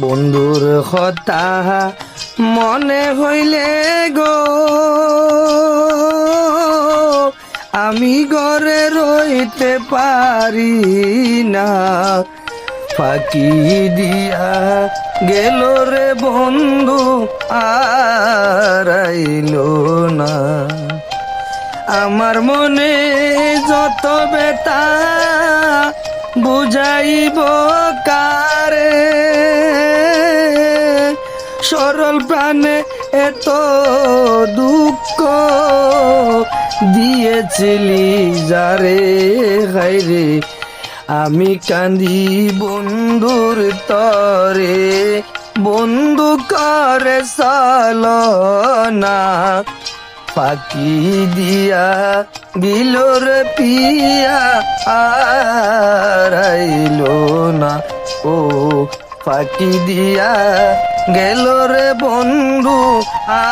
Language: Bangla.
বন্ধুর কথা মনে হইলে গো। আমি ঘরে রইতে পারি না। ফাঁকি দিয়া গেল রে বন্ধু, আর আইলো না। আমার মনে যত বেতা বুঝাইব কারে সরল প্রাণে এত দুঃখ দিয়েছিলি যারে হাইরে আমি কান্দি বন্ধুর তরে, বন্ধু করে না ফাঁকি দিয়া গিলোর পিয়া আইলো না। ও, ফাঁকি দিয়া গেল রে বন্ধু আ